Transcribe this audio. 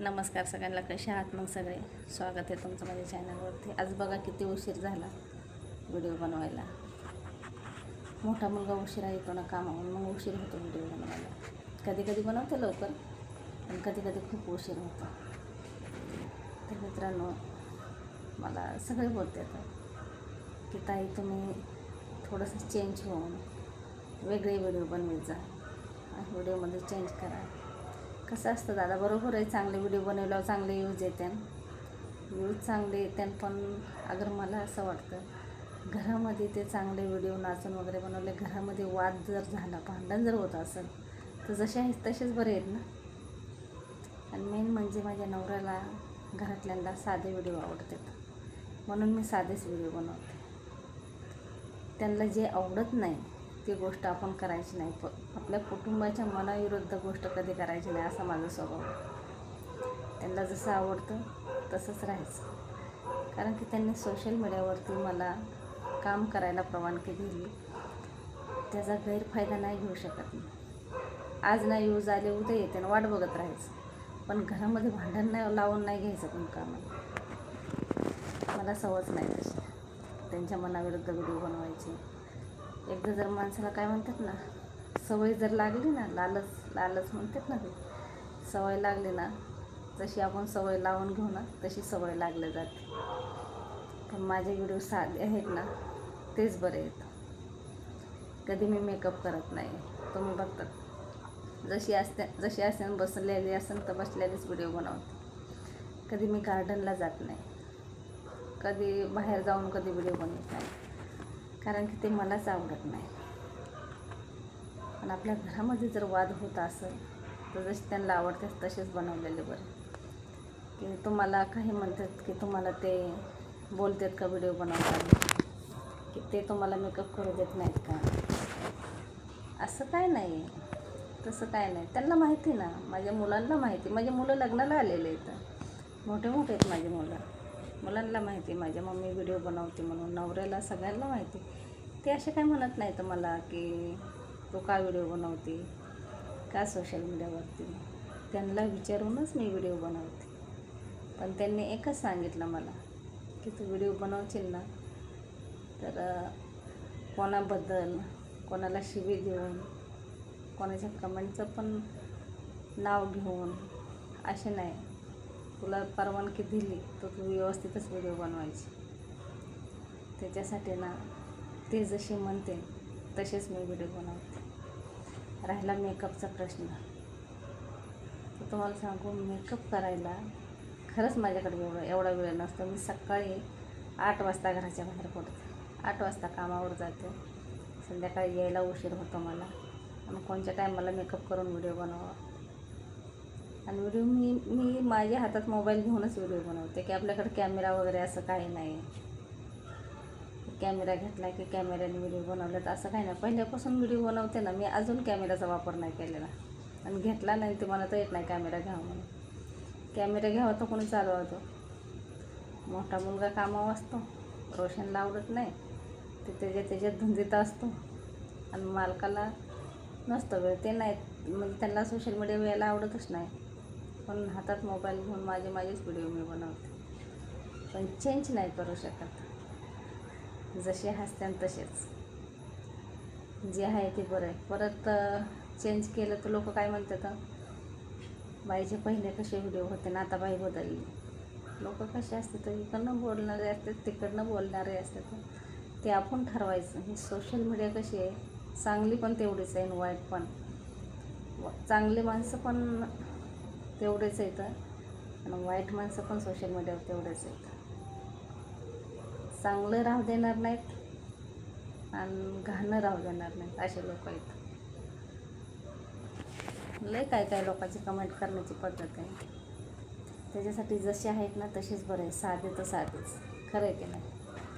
नमस्कार सगळ्यांना कसे आहात मग सगळे? स्वागत आहे तुमचं माझ्या चॅनलवरती. आज बघा किती उशीर झाला व्हिडिओ बनवायला. मोठा मुलगा उशिरा येतो ना कामावून मग उशीर होतो व्हिडिओ बनवायला. कधी कधी बनवते लवकर आणि कधी कधी खूप उशीर होतो. तर मित्रांनो मला सगळे बोलते आता की ताई तुम्ही थोडंसं चेंज होऊन वेगळे व्हिडिओ बनवत जा. व्हिडिओमध्ये चेंज करा. कसं असतं दादा? बरोबर आहे चांगले व्हिडिओ बनवल्यावर चांगले यूज येते. यूज चांगले येते पण अगर मला असं वाटतं घरामध्ये ते चांगले व्हिडिओ नाचून वगैरे बनवले घरामध्ये वाद जर झाला भांडण जर होत असेल तर जसे आहेत तसेच बरे आहेत ना? आणि मेन म्हणजे माझ्या नवऱ्याला घरातल्यांना साधे व्हिडिओ आवडतात. म्हणून मी साधेच व्हिडिओ बनवते. त्यांना जे आवडत नाही ती गोष्ट आपण करायची नाही. आपल्या कुटुंबाच्या मनाविरुद्ध गोष्ट कधी करायची नाही असा माझा स्वभाव. त्यांना जसं आवडतं तसंच राहायचं. कारण की त्यांनी सोशल मीडियावरती मला काम करायला परवानगी दिली त्याचा गैरफायदा नाही घेऊ शकत मी. आज नाही यूज आले उद्या येते आणि वाट बघत राहायचं. पण घरामध्ये भांडण नाही लावून नाही घ्यायचं पण कामाला. मला सवच नाही तशी त्यांच्या मनाविरुद्ध व्हिडिओ बनवायचे. एकदा जर माणसाला काय म्हणतात ना सवय जर लागली ना लालच लालच म्हणतात ना ते सवय लागली ना जशी आपण सवय लावून घेऊ ना तशी सवय लागली जाते. पण माझे व्हिडिओ साधे आहेत ना तेच बरे आहेत. कधी मी मेकअप करत नाही तुम्ही बघतात. जशी असते जशी असते बसलेली असेल तर बसलेलीच व्हिडिओ बनवते. कधी मी गार्डनला जात नाही. कधी बाहेर जाऊन कधी व्हिडिओ बनवत नाही. कारण की ते मलाच आवडत नाही. पण आपल्या घरामध्ये जर वाद होत असेल तर जसे त्यांना आवडते तसेच बनवलेले बरे. की तुम्हाला काही म्हणतात की तुम्हाला ते बोलतात का व्हिडिओ बनवतात की ते तुम्हाला मेकअप करू देत नाहीत का? असं काय नाही. तसं काय नाही. त्यांना माहिती ना. माझ्या मुलांना माहिती. माझे मुलं लग्नाला आलेले आहेत. मोठे मोठे आहेत माझे मुलं. मुलांना माहिती माझ्या मम्मी व्हिडिओ बनवते म्हणून नवऱ्याला सगळ्यांना माहिती ते असे काय म्हणत नाही तर मला की तू का व्हिडिओ बनवते? का सोशल मीडियावरती त्यांना विचारूनच मी व्हिडिओ बनवते. पण त्यांनी एकच सांगितलं मला की तू व्हिडिओ बनवशील ना तर कोणाबद्दल कोणाला शिवी देऊन कोणाच्या कमेंटचं पण नाव घेऊन असे नाही. तुला परवानगी दिली तर तू व्यवस्थितच व्हिडिओ बनवायची. त्याच्यासाठी ना ते जशी म्हणते तसेच मी व्हिडिओ बनवते. राहिला मेकअपचा प्रश्न. तर तुम्हाला सांगू मेकअप करायला खरंच माझ्याकडे एवढं एवढा वेळ नसतो. मी सकाळी आठ वाजता घराच्या बाहेर पडते. आठ वाजता कामावर जाते. संध्याकाळी यायला उशीर होतो मला. आणि कोणत्या टायमाला मेकअप करून व्हिडिओ बनवा आणि व्हिडिओ मी मी माझ्या हातात मोबाईल घेऊनच व्हिडिओ बनवते की आपल्याकडे कॅमेरा वगैरे असं काही नाही. कॅमेरा घेतला की कॅमेऱ्याने व्हिडिओ बनवला तर असं काही नाही. पहिल्यापासून व्हिडिओ बनवते ना मी अजून कॅमेऱ्याचा वापर नाही केलेला. आणि घेतला नाही ते मला तर येत नाही कॅमेरा घ्यावा म्हणून. कॅमेरा घ्यावा तर कोणी चालवा तो? मोठा मुलगा कामावर असतो रोशनला आवडत नाही. ते त्याच्या त्याच्यात धुंदीत असतो. आणि मालकाला नसतं वेळ. ते नाही म्हणजे त्यांना सोशल मीडिया यायला आवडतच नाही. पण हातात मोबाईल घेऊन माझे माझेच व्हिडिओ मी बनवते. पण चेंज नाही करू शकत. जसे हसत्यान तसेच. जे आहे ते बरं आहे. परत चेंज केलं तर लोक काय म्हणतात बाईचे पहिले कसे व्हिडिओ होते ना आता बाई बदलली. लोक कसे असतात इकडनं बोलणारे असतात तिकडनं बोलणारे असतात. ते आपण ठरवायचं. ही सोशल मीडिया कशी आहे? चांगली पण तेवढीच आहे वाईट पण. चांगले चांगली माणसं पण तेवढेच येतं आणि वाईट माणसं पण सोशल मीडियावर तेवढेच येतं चांगलं राहू देणार नाहीत आणि घाणं राहू देणार नाहीत असे लोक आहेत. लय काय काय लोकांची कमेंट करण्याची पद्धत आहे. त्याच्यासाठी जसे आहेत ना तसेच बरे आहे. साधे तर साधेच. खरं आहे की नाही?